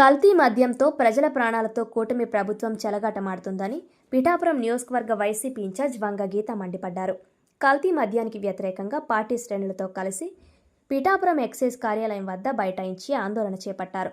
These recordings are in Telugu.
కల్తీ మద్యంతో ప్రజల ప్రాణాలతో కూటమి ప్రభుత్వం చెలగాటమాడుతుందని పిఠాపురం నియోజకవర్గ వైసీపీ ఇన్ఛార్జ్ వంగ గీత మండిపడ్డారు. కల్తీ మద్యానికి వ్యతిరేకంగా పార్టీ శ్రేణులతో కలిసి పిఠాపురం ఎక్సైజ్ కార్యాలయం వద్ద బైఠాయించి ఆందోళన చేపట్టారు.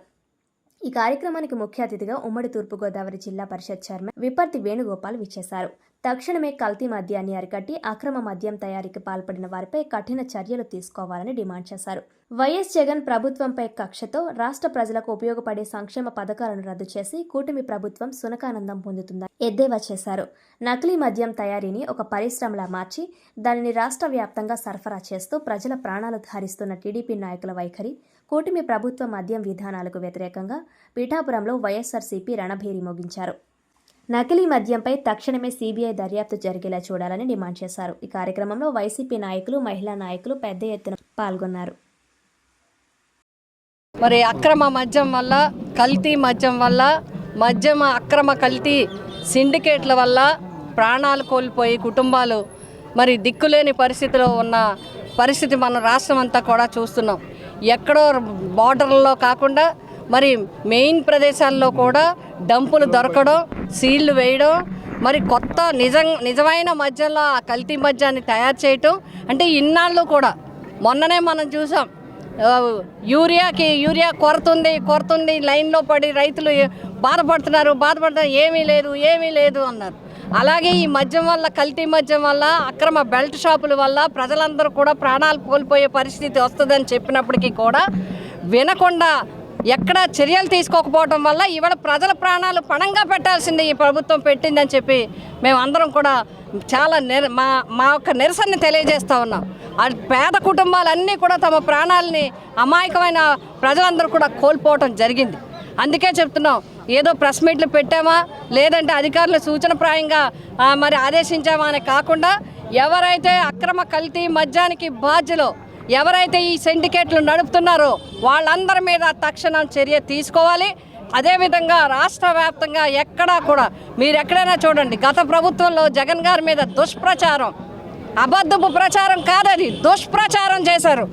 ఈ కార్యక్రమానికి ముఖ్య అతిథిగా ఉమ్మడి తూర్పుగోదావరి జిల్లా పరిషత్ చైర్మన్ విపర్తి వేణుగోపాల్ విచ్చేశారు. తక్షణమే కల్తీ మద్యాన్ని అరికట్టి అక్రమ మద్యం తయారీకి పాల్పడిన వారిపై కఠిన చర్యలు తీసుకోవాలని డిమాండ్ చేశారు. వైఎస్ జగన్ ప్రభుత్వంపై కక్షతో రాష్ట్ర ప్రజలకు ఉపయోగపడే సంక్షేమ పథకాలను రద్దు చేసి కూటమి ప్రభుత్వం సునకానందం పొందుతుందని ఎద్దేవా చేశారు. నకిలీ మద్యం తయారీని ఒక పరిశ్రమలా మార్చి దానిని రాష్ట్ర వ్యాప్తంగా సరఫరా చేస్తూ ప్రజల ప్రాణాలు ధరిస్తున్న టీడీపీ నాయకుల వైఖరి కూటమి ప్రభుత్వ మద్యం విధానాలకు వ్యతిరేకంగా పీఠాపురంలో వైఎస్సార్సీపీ రణభేరి మోగించారు. నకిలీ మద్యంపై తక్షణమే సీబీఐ దర్యాప్తు జరిగేలా చూడాలని డిమాండ్ చేశారు. ఈ కార్యక్రమంలో వైసీపీ నాయకులు మహిళా నాయకులు పెద్ద ఎత్తున పాల్గొన్నారు. మరి అక్రమ మద్యం వల్ల కల్తీ మద్యం వల్ల మద్యం అక్రమ కల్తీ సిండికేట్ల వల్ల ప్రాణాలు కోల్పోయి కుటుంబాలు మరి దిక్కులేని పరిస్థితిలో ఉన్న పరిస్థితి మన రాష్ట్రం అంతా కూడా చూస్తున్నాం. ఎక్కడో బార్డర్లో కాకుండా మరి మెయిన్ ప్రదేశాల్లో కూడా డంపులు దొరకడం సీళ్ళు వేయడం మరి కొత్త నిజం నిజమైన మధ్యలో ఆ కల్తీ మద్యాన్ని తయారు చేయటం అంటే ఇన్నాళ్ళు కూడా మొన్ననే మనం చూసాం యూరియాకి యూరియా కొరత ఉంది కొరత ఉంది లైన్లో పడి రైతులు బాధపడుతున్నారు బాధపడుతున్నారు ఏమీ లేదు ఏమీ లేదు అన్నారు. అలాగే ఈ మద్యం వల్ల కల్తీ మద్యం వల్ల అక్రమ బెల్ట్ షాపుల వల్ల ప్రజలందరూ కూడా ప్రాణాలు కోల్పోయే పరిస్థితి వస్తుందని చెప్పినప్పటికీ కూడా వినకుండా ఎక్కడ చర్యలు తీసుకోకపోవడం వల్ల ఇవాళ ప్రజల ప్రాణాలు పణంగా పెట్టాల్సింది ఈ ప్రభుత్వం పెట్టిందని చెప్పి మేము అందరం కూడా చాలా నిర మా మా యొక్క నిరసనని తెలియజేస్తూ ఉన్నాం. ఆ పేద కుటుంబాలన్నీ కూడా తమ ప్రాణాలని అమాయకమైన ప్రజలందరూ కూడా కోల్పోవటం జరిగింది. అందుకే చెప్తున్నాం ఏదో ప్రెస్ మీట్లు పెట్టామా లేదంటే అధికారుల సూచనప్రాయంగా మరి ఆదేశించామా అని కాకుండా ఎవరైతే అక్రమ కల్తీ మద్యానికి బాధ్యులో ఎవరైతే ఈ సిండికేట్లు నడుపుతున్నారో వాళ్ళందరి మీద తక్షణం చర్య తీసుకోవాలి. అదేవిధంగా రాష్ట్ర వ్యాప్తంగా ఎక్కడా కూడా మీరు ఎక్కడైనా చూడండి గత ప్రభుత్వంలో జగన్ గారి మీద దుష్ప్రచారం అబద్ధపు ప్రచారం కాదది దుష్ప్రచారం చేశారు.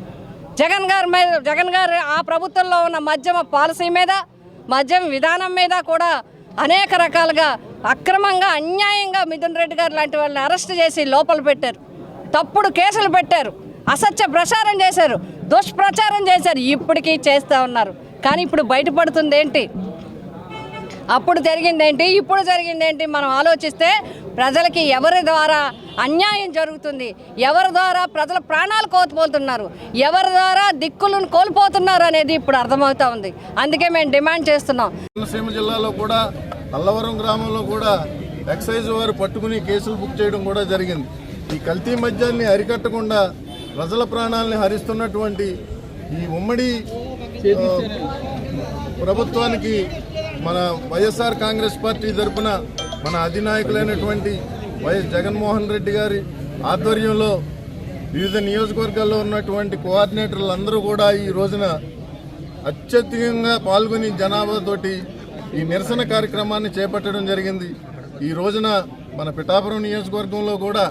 జగన్ గారి మీద జగన్ గారు ఆ ప్రభుత్వంలో ఉన్న మద్యమ పాలసీ మీద మద్యం విధానం మీద కూడా అనేక రకాలుగా అక్రమంగా అన్యాయంగా మిథున్ రెడ్డి గారు లాంటి వాళ్ళని అరెస్ట్ చేసి లోపల పెట్టారు. తప్పుడు కేసులు పెట్టారు. అసత్య ప్రచారం చేశారు దుష్ప్రచారం చేశారు ఇప్పటికీ చేస్తూ ఉన్నారు. కానీ ఇప్పుడు బయటపడుతుంది ఏంటి? అప్పుడు జరిగిందేంటి ఇప్పుడు జరిగిందేంటి మనం ఆలోచిస్తే ప్రజలకి ఎవరి ద్వారా అన్యాయం జరుగుతుంది? ఎవరి ద్వారా ప్రజల ప్రాణాలు కోల్పోతున్నారు? ఎవరి ద్వారా దిక్కులను కోల్పోతున్నారు అనేది ఇప్పుడు అర్థమవుతా ఉంది. అందుకే మేము డిమాండ్ చేస్తున్నాం. కోనసీమ జిల్లాలో కూడా అల్లవరం గ్రామంలో కూడా ఎక్సైజ్ వారు పట్టుకుని కేసులు బుక్ చేయడం కూడా జరిగింది. ఈ కల్తీ మద్యాన్ని అరికట్టకుండా ప్రజల ప్రాణాలని హరిస్తున్నటువంటి ఈ ఉమ్మడి ప్రభుత్వానికి మన వైఎస్ఆర్ కాంగ్రెస్ పార్టీ తరఫున మన అధినాయకులైనటువంటి వైఎస్ జగన్మోహన్ రెడ్డి గారి ఆధ్వర్యంలో వివిధ నియోజకవర్గాల్లో ఉన్నటువంటి కోఆర్డినేటర్లు అందరూ కూడా ఈ రోజున అత్యధికంగా పాల్గొని జనాభాతోటి ఈ నిరసన కార్యక్రమాన్ని చేపట్టడం జరిగింది. ఈ రోజున మన పిఠాపురం నియోజకవర్గంలో కూడా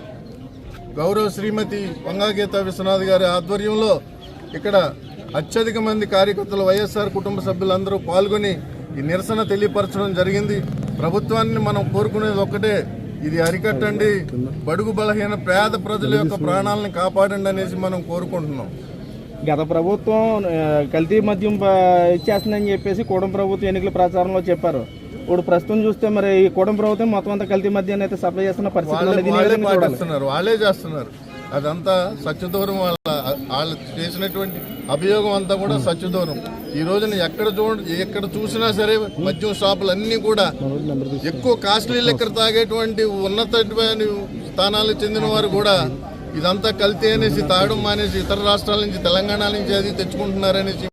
గౌరవ శ్రీమతి వంగాగీత విశ్వనాథ్ గారి ఆధ్వర్యంలో ఇక్కడ అత్యధిక మంది కార్యకర్తలు వైఎస్ఆర్ కుటుంబ సభ్యులందరూ పాల్గొని ఈ నిరసన తెలియపరచడం జరిగింది. ప్రభుత్వాన్ని మనం కోరుకునేది ఒక్కటే ఇది అరికట్టండి బడుగు బలహీన పేద ప్రజల యొక్క ప్రాణాలను కాపాడండి అనేసి మనం కోరుకుంటున్నాం. గత ప్రభుత్వం కల్తీ మద్యం ఇచ్చేస్తుందని చెప్పేసి కూడం ప్రభుత్వం ఎన్నికల ప్రచారంలో చెప్పారు. ఇప్పుడు ప్రస్తుతం చూస్తే మరి ఈ కూడం ప్రభుత్వం మొత్తం అంతా కల్తీ మద్యాన్ని అయితే సప్లై చేస్తున్న పరిస్థితి వాళ్ళే చేస్తున్నారు. అదంతా సత్యదూరం వాళ్ళ వాళ్ళు చేసినటువంటి అభియోగం అంతా కూడా సత్యదూరం ఈ రోజున ఎక్కడ చూడ ఎక్కడ చూసినా సరే మద్యం షాపులు అన్ని కూడా ఎక్కువ కాస్ట్లీ లెక్కర్ తాగేటువంటి ఉన్నతమైన స్థానాలకు చెందిన వారు కూడా ఇదంతా కల్తీ అనేసి తాగడం మానేసి ఇతర రాష్ట్రాల నుంచి తెలంగాణ నుంచి అది తెచ్చుకుంటున్నారనేసి